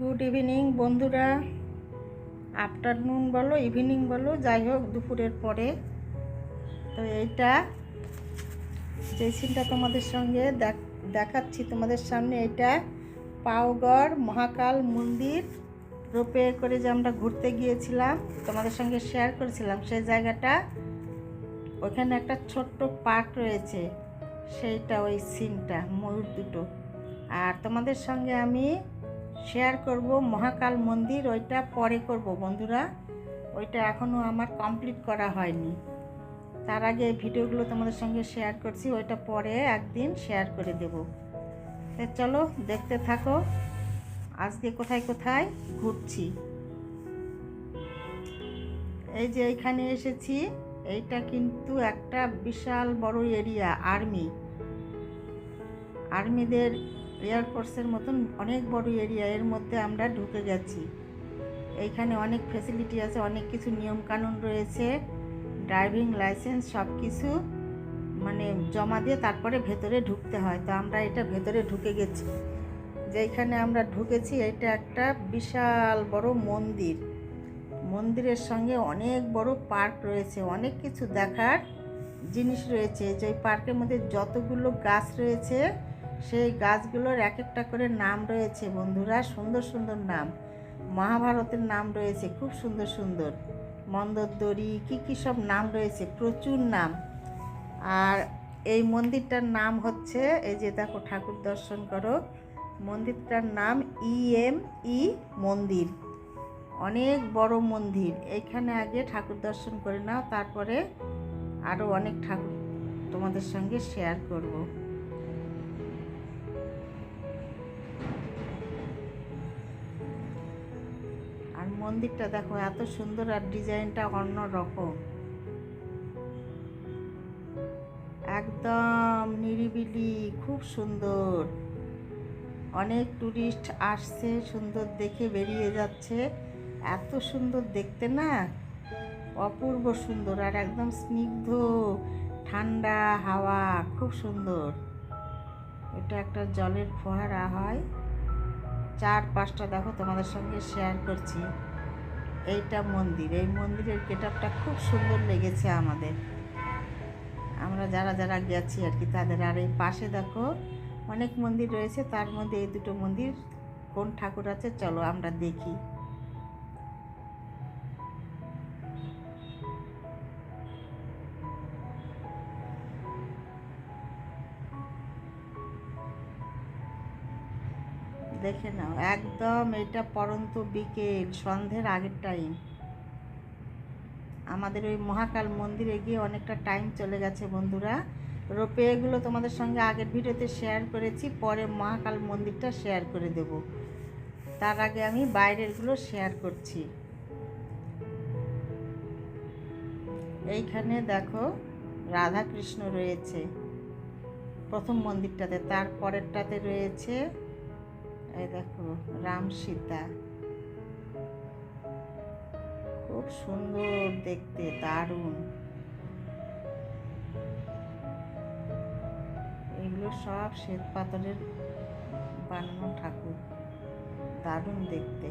Good evening বন্ধুরা। Afternoon বলো evening বলো, যাই হোক, দুপুরের পরে। তো এইটা যে সিনটা তোমাদের সঙ্গে দেখ- দেখাচ্ছি তোমাদের সামনে এটা পাওগড় মহাকাল মন্দির রোপে করে যে আমরা ঘুরতে গিয়েছিলাম, তোমাদের সঙ্গে শেয়ার করেছিলাম। সেই জায়গাটা, ওখানে একটা ছোট্ট পার্ক রয়েছে, সেইটা ওই সিনটা ময়ূর দুটো। আর তোমাদের সঙ্গে আমি শেয়ার করব, মহাকাল মন্দির, ওইটা পরে করব বন্ধুরা। ওইটা এখনও আমার কমপ্লিট করা হয়নি। তার আগে এই ভিডিওগুলো তোমাদের সঙ্গে শেয়ার করছি, ওইটা পরে একদিন শেয়ার করে দেব। তো চলো, দেখতে থাকো। আজকে কোথায় কোথায় ঘুরছি। এই যে এইখানে এসেছি, এইটা কিন্তু একটা বিশাল বড় এরিয়া, আর্মি। আর্মিদের এয়ারফোর্সের মতন অনেক বড় এরিয়া, এর মধ্যে আমরা ঢুকে গেছি। এইখানে অনেক ফেসিলিটি আছে, অনেক কিছু নিয়মকানুন রয়েছে ড্রাইভিং লাইসেন্স সব কিছু মানে জমা দিয়ে তারপরে ভেতরে ঢুকতে হয়। তো আমরা এটা ভেতরে ঢুকে গেছি। যেইখানে আমরা ঢুকেছি, এটা একটা বিশাল বড় মন্দির। মন্দিরের সঙ্গে অনেক বড় পার্ক রয়েছে, অনেক কিছু দেখার জিনিস রয়েছে। যে পার্কের মধ্যে যতগুলো গাছ রয়েছে সেই গাছগুলোর এক একটা করে নাম রয়েছে, বন্ধুরা। সুন্দর সুন্দর নাম। মহাভারতের নাম রয়েছে, খুব সুন্দর সুন্দর। মন্দোদরি কী কী সব নাম রয়েছে, প্রচুর নাম। আর এই মন্দিরটার নাম হচ্ছে, এই যে দেখো, ঠাকুর দর্শন করো। মন্দিরটার নাম ইএম ই মন্দির। অনেক বড় মন্দির। এইখানে আগে ঠাকুর দর্শন করে নাও, তারপরে আরও অনেক ঠাকুর তোমাদের সঙ্গে শেয়ার করব। মন্দিরটা দেখো, এত সুন্দর আর ডিজাইনটা অন্য রকম একদম নিরিবিলি, খুব সুন্দর। অনেক টুরিস্ট আসছে, সুন্দর দেখে বেরিয়ে যাচ্ছে। এত সুন্দর দেখতে না, অপূর্ব সুন্দর আর একদম স্নিগ্ধ, ঠান্ডা হাওয়া, খুব সুন্দর। এটা একটা জলের ফোয়ারা হয়। চার পাঁচটা দেখো তোমাদের সঙ্গে শেয়ার করছি। এইটা মন্দির, এই মন্দিরের গেট খুব সুন্দর লেগেছে আমাদের। আমরা যারা যারা গেছি আর কি, তাদের আর এই পাশে দেখো অনেক মন্দির রয়েছে, তার মধ্যে এই দুটো মন্দির। কোন ঠাকুর আছে? চলো আমরা দেখি। দেখে নাও। একদম এটা পরন্ত বিকেল, সন্ধ্যের আগের টাইম আমাদের ওই মহাকাল মন্দিরে গিয়ে অনেকটা টাইম চলে গেছে বন্ধুরা। রোপেগুলো তোমাদের সঙ্গে আগের ভিডিওতে শেয়ার করেছি, পরে মহাকাল মন্দিরটা শেয়ার করে দেব। তার আগে আমি বাইরেরগুলো শেয়ার করছি। এইখানে দেখো রাধাকৃষ্ণ রয়েছে প্রথম মন্দিরটাতে, তার পরেরটাতে রয়েছে দেখো, রাম সীতা। খুব সুন্দর দেখতে, দারুণ। এগুলো সব শ্বেত পাথরের বানানো ঠাকুর, দারুণ দেখতে।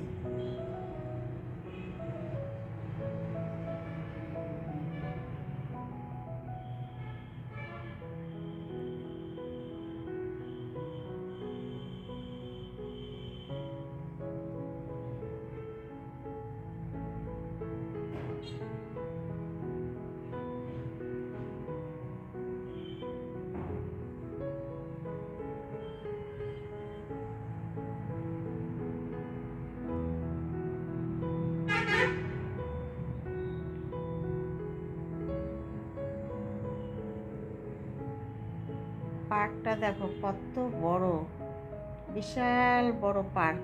দেখো, কত বড়, বিশাল বড় পার্ক।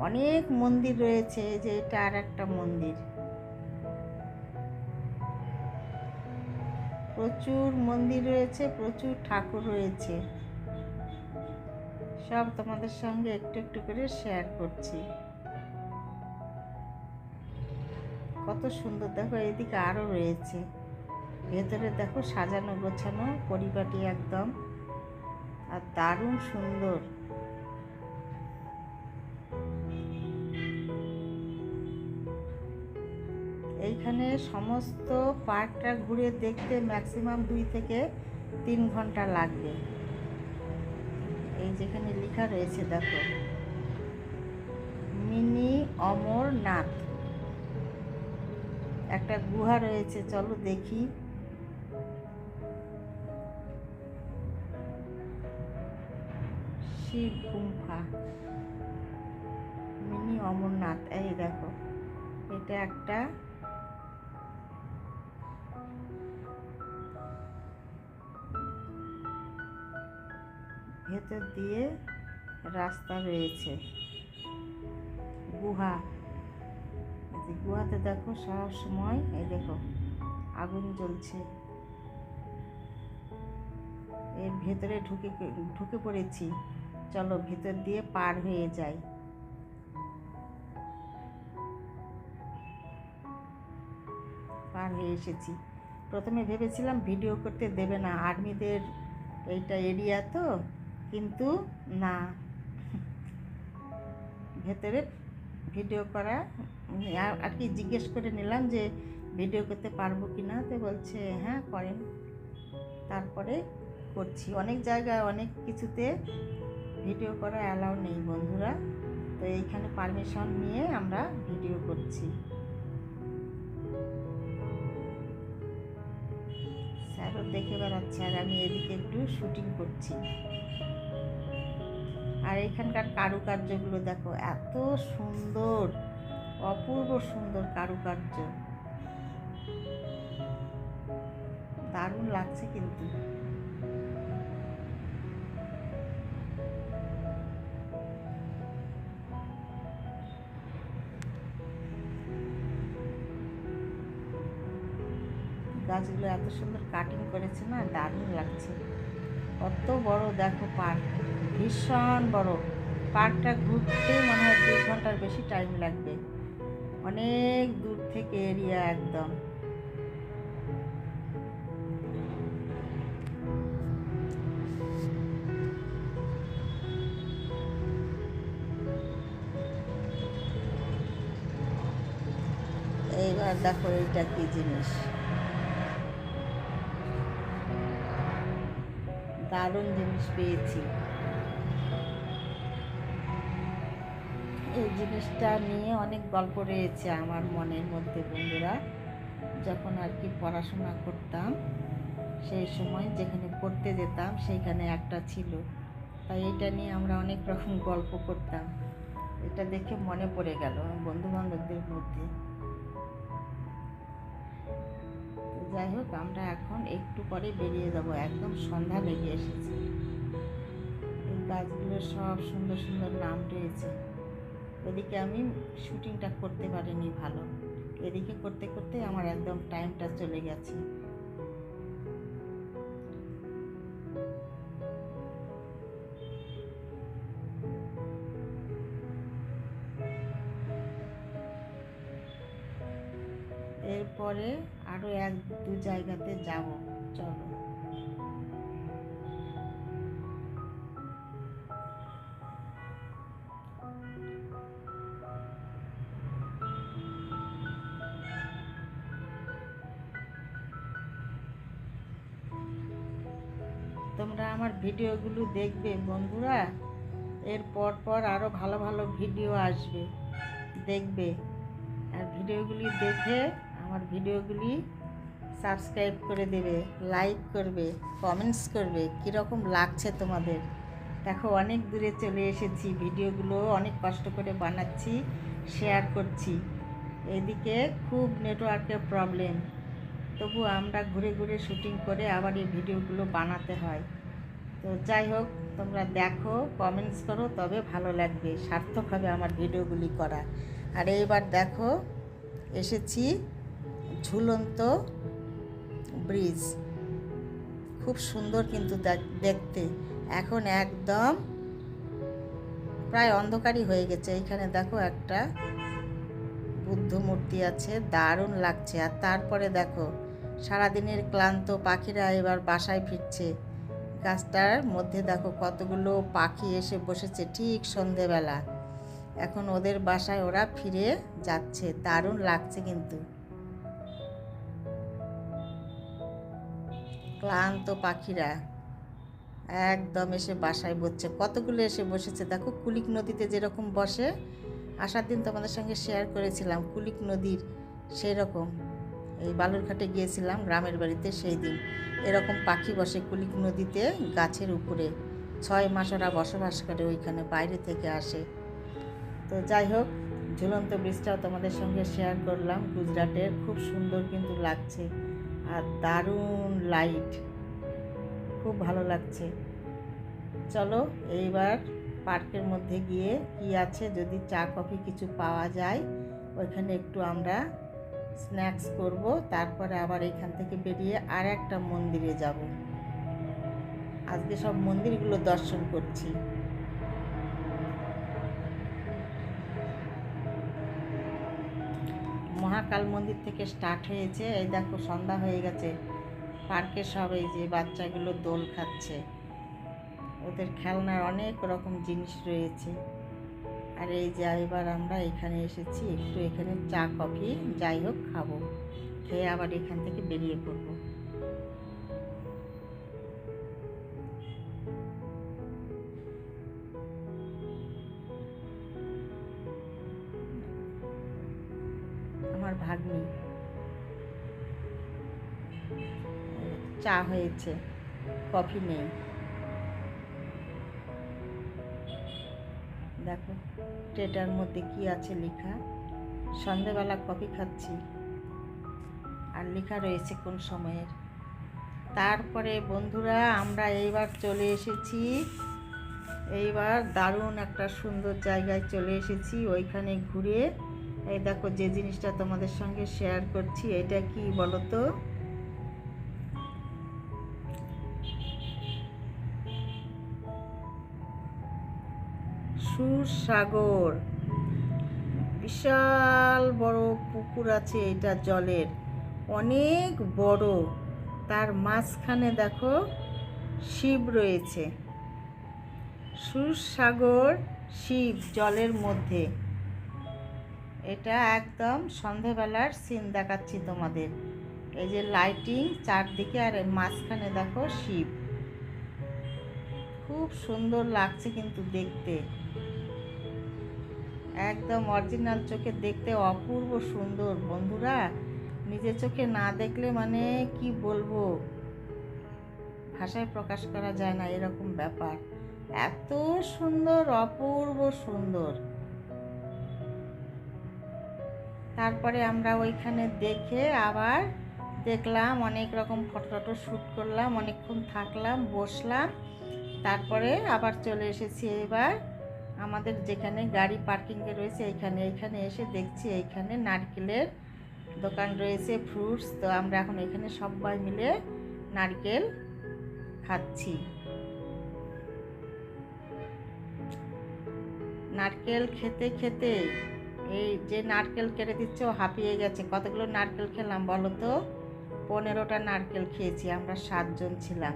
অনেক মন্দির রয়েছে যে এটা আর একটা মন্দির। প্রচুর মন্দির রয়েছে, প্রচুর ঠাকুর রয়েছে। সব তোমাদের সঙ্গে একটু একটু করে শেয়ার করছি। কত সুন্দর, দেখো এদিকে আরও রয়েছে। ভেতরে দেখো সাজানো গোছানো পরিপাটি একদম। আর দারুণ সুন্দর। এইখানে সমস্ত পার্কটা ঘুরে দেখতে ম্যাক্সিমাম দুই থেকে তিন ঘণ্টা লাগবে। এই যেখানে লেখা রয়েছে, দেখো। মিনি অমরনাথ। একটা গুহা রয়েছে, চলো দেখি। শিব গুম্ফা? মিনি অমরনাথ, এই দেখো, এটা একটা ভেতর দিয়ে রাস্তা রয়েছে, গুহা। গুহাতে দেখো সব সময় এই দেখো, আগুন জ্বলছে। এর ভেতরে ঢুকে ঢুকে পড়েছি। চলো ভেতর দিয়ে পার হয়ে যাই। পার হয়ে এসেছি। প্রথমে ভেবেছিলাম ভিডিও করতে দেবে না, আর্মিদের এইটা এরিয়া তো, কিন্তু না। ভেতরে ভিডিও করা, আর- কি জিজ্ঞেস করে নিলাম যে ভিডিও করতে পারব কি না, তো বলছে হ্যাঁ করেন। তারপরে করছি। অনেক জায়গায় অনেক কিছুতে ভিডিও করা অ্যালাউ নেই বন্ধুরা। তো এইখানে পারমিশন নিয়ে আমরা ভিডিও করছি। স্যারও দেখে বেড়াচ্ছে, আর আমি এদিকে একটু শুটিং করছি। আর এখানকার কারুকার্যগুলো দেখো, এত সুন্দর, অপূর্ব সুন্দর কারুকার্য। দারুণ লাগছে কিন্তু। গাছগুলো এত সুন্দর কাটিং করেছে না, দারুণ লাগছে। কত বড়, দেখো পার্ক ভীষণ বড়। পার্কটা ঘুরতে মনে হয় দুই ঘণ্টার বেশি টাইম লাগবে। অনেক দূর থেকে এরিয়া একদম। এইবার দেখো এইটা কি জিনিস। দারুণ জিনিস পেয়েছি। এই জিনিসটা নিয়ে অনেক গল্প রয়েছে আমার মনের মধ্যে, বন্ধুরা। যখন আর কি পড়াশোনা করতাম, সেই সময় যেখানে পড়তে যেতাম, সেইখানে একটা ছিল। তাই এটা নিয়ে আমরা অনেক রকম গল্প করতাম। এটা দেখে মনে পড়ে গেল বন্ধু বান্ধবদের মধ্যে। যাই হোক আমরা এখন একটু পরে বেরিয়ে যাব। একদম সন্ধ্যা লেগে এসেছে। এই গাছগুলোর সব সুন্দর সুন্দর নাম রয়েছে। ওদিকে আমি শুটিংটা করতে পারিনি ভালো। এদিকে করতে করতে আমার একদম টাইমটা চলে গেছে। এরপরে আরও এক দু জায়গাতে যাব। চলো। তোমরা আমার ভিডিওগুলো দেখবে বন্ধুরা। এর পর পর আরও ভালো ভালো ভিডিও আসবে। দেখবে। আর ভিডিওগুলি দেখে আমার ভিডিওগুলি সাবস্ক্রাইব করে দেবে, লাইক করবে, কমেন্টস করবে, কীরকম লাগছে তোমাদের? দেখো, অনেক দূরে চলে এসেছি, ভিডিওগুলো অনেক কষ্ট করে বানাচ্ছি শেয়ার করছি। এদিকে খুব নেটওয়ার্কের প্রবলেম তবু আমরা ঘুরে ঘুরে শুটিং করে আবার এই ভিডিওগুলো বানাতে হয়। তো যাই হোক, তোমরা দেখো, কমেন্টস করো, তবে ভালো লাগবে, সার্থক হবে আমার ভিডিওগুলি করা। আর এইবার দেখো, এসেছি ঝুলন্ত ব্রিজ। খুব সুন্দর কিন্তু দেখ- দেখতে। এখন একদম প্রায় অন্ধকারই হয়ে গেছে। এইখানে দেখো একটা বুদ্ধ মূর্তি আছে, দারুণ লাগছে। আর তারপরে দেখো, সারাদিনের ক্লান্ত পাখিরা এবার বাসায় ফিরছে। গাছটার মধ্যে দেখো কতগুলো পাখি এসে বসেছে ঠিক সন্ধেবেলা। এখন ওদের বাসায় ওরা ফিরে যাচ্ছে। দারুণ লাগছে কিন্তু। ক্লান্ত পাখিরা একদম এসে বাসায় বসছে। কতগুলো এসে বসেছে? দেখো, কুলিক নদীতে যেরকম বসে, আসার দিন তোমাদের সঙ্গে শেয়ার করেছিলাম, কুলিক নদীর সেই রকম এই বালুরঘাটে গিয়েছিলাম, গ্রামের বাড়িতে সেই দিন। এরকম পাখি বসে কুলিক নদীতে, গাছের উপরে। ছয় মাস ওরা বসবাস করে ওইখানে, বাইরে থেকে আসে। তো যাই হোক, ঝুলন্ত ব্রিজটাও তোমাদের সঙ্গে শেয়ার করলাম। গুজরাটের খুব সুন্দর কিন্তু লাগছে। আর দারুণ লাইট খুব ভালো লাগছে। চলো এইবার পার্কের মধ্যে গিয়ে কি আছে যদি চা, কফি কিছু পাওয়া যায়, ওইখানে একটু আমরা স্ন্যাক্স করব, তারপরে আবার এখান থেকে বেরিয়ে আর একটা মন্দিরে যাব। আজকে সব মন্দিরগুলো দর্শন করছি। মহাকাল মন্দির থেকে স্টার্ট হয়েছে। এই দেখো সন্ধ্যা হয়ে গেছে। পার্কে সব এই যে বাচ্চাগুলো দোল খাচ্ছে। ওদের খেলনার অনেক রকম জিনিস রয়েছে। আর এই যে এবার আমরা এখানে এসেছি, একটু এখানে চা, কফি, যাই হোক, খাব। খেয়ে আবার এখান থেকে বেরিয়ে পড়ব। ভাগ্নি। চা হয়েছে, কফি নেই। দেখো ট্রেটার মধ্যে কি আছে লেখা? সন্ধেবেলা কফি খাচ্ছি। আর লেখা রয়েছে কোন সময়ের? তারপরে, বন্ধুরা, আমরা এইবার চলে এসেছি। এইবার দারুণ একটা সুন্দর জায়গায় চলে এসেছি, ওইখানে ঘুরে। এই দেখো যে জিনিসটা তোমাদের সঙ্গে শেয়ার করছি, এটা কি বলো তো সুরসাগর। বিশাল বড় পুকুর আছে এটা জলের, অনেক বড়। তার মাঝখানে দেখো শিব রয়েছে। সুসাগর শিব জলের মধ্যে। এটা একদম সন্ধেবেলার সিন দেখাচ্ছি তোমাদের। এই যে লাইটিং চারদিকে আর মাঝখানে দেখো শিব। খুব সুন্দর লাগছে কিন্তু দেখতে। একদম অরিজিনাল চোখে দেখতে অপূর্ব সুন্দর। বন্ধুরা, নিজের চোখে না দেখলে মানে কি বলব? ভাষায় প্রকাশ করা যায় না এরকম ব্যাপার। এত সুন্দর, অপূর্ব সুন্দর। তারপরে আমরা ওইখানে দেখে আবার দেখলাম অনেক রকম ফটো টটো শ্যুট করলাম, অনেকক্ষণ থাকলাম, বসলাম। তারপরে আবার চলে এসেছি এবার আমাদের যেখানে গাড়ি পার্কিংয়ে রয়েছে এইখানে এইখানে এসে দেখছি এইখানে নারকেলের দোকান রয়েছে ফ্রুটস তো আমরা এখন এখানে সবাই মিলে নারকেল খাচ্ছি। নারকেল খেতে খেতে এই যে নারকেল কেটে দিচ্ছে ও হাঁপিয়ে গেছে। কতগুলো নারকেল খেলাম বলো তো? পনেরোটা নারকেল খেয়েছি, আমরা সাতজন ছিলাম।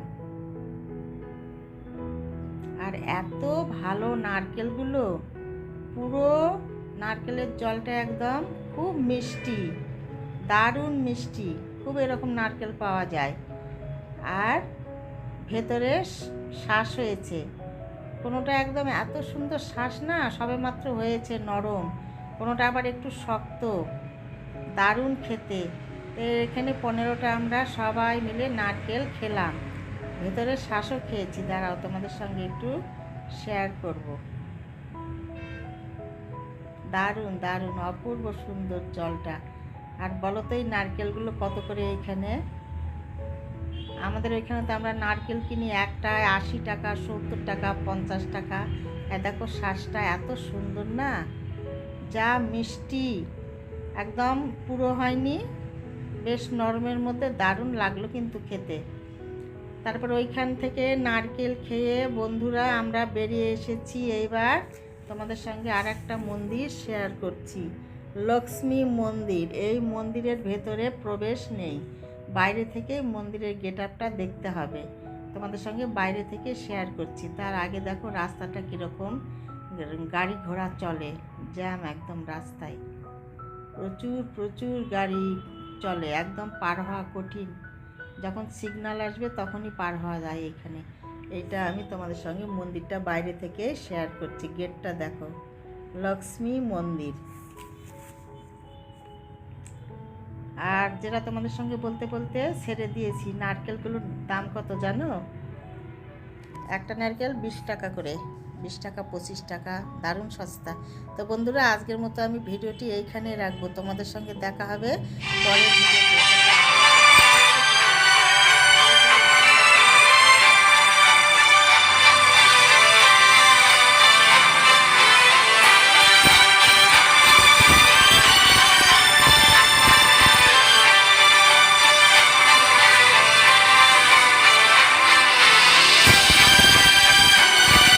আর এত ভালো নারকেলগুলো, পুরো নারকেলের জলটা একদম খুব মিষ্টি, দারুণ মিষ্টি, খুব এরকম নারকেল পাওয়া যায়। আর ভেতরে শ্বাস হয়েছে। কোনোটা একদম এত সুন্দর শ্বাস না সবে মাত্র হয়েছে নরম। কোনোটা আবার একটু শক্ত। দারুণ খেতে। তো এখানে পনেরোটা আমরা সবাই মিলে নারকেল খেলাম। ভেতরে শ্বাসও খেয়েছি। দাঁড়াও, তোমাদের সঙ্গে একটু শেয়ার করব। দারুণ দারুণ, অপূর্ব সুন্দর জলটা। আর বলো তো, এই নারকেলগুলো কত করে এইখানে আমাদের ওইখানে তো আমরা নারকেল কিনি একটায় আশি টাকা, সত্তর টাকা, পঞ্চাশ টাকা। দেখো শ্বাসটা এত সুন্দর না? যা মিষ্টি। একদম পুরো হয়নি। বেশ নরমের মধ্যে দারুণ লাগল কিন্তু খেতে। তারপর ওইখান থেকে নারকেল খেয়ে বন্ধুরা, আমরা বেরিয়ে এসেছি এইবার। তোমাদের সঙ্গে আর একটা মন্দির শেয়ার করছি। লক্ষ্মী মন্দির। এই মন্দিরের ভেতরে প্রবেশ নেই। বাইরে থেকে মন্দিরের গেট আপটা দেখতে হবে। তোমাদের সঙ্গে বাইরে থেকে শেয়ার করছি। তার আগে দেখো রাস্তাটা কীরকম। গাড়ি ঘোড়া চলে, জ্যাম একদম রাস্তায়। প্রচুর প্রচুর গাড়ি চলে, একদম পার হওয়া কঠিন। যখন সিগন্যাল আসবে তখনই পার হওয়া যায় এখানে। এটা আমি তোমাদের সঙ্গে মন্দিরটা বাইরে থেকে শেয়ার করছি। গেটটা দেখো, লক্ষ্মী মন্দির। আর যেটা তোমাদের সঙ্গে বলতে বলতে ছেড়ে দিয়েছি। নারকেলগুলোর দাম কত জানো? একটা নারকেল বিশ টাকা করে। বিশ টাকা, পঁচিশ টাকা, দারুণ সস্তা। তো বন্ধুরা, আজকের মতো আমি ভিডিওটি এইখানে রাখব। তোমাদের সঙ্গে দেখা হবে পরের ভিডিওতে।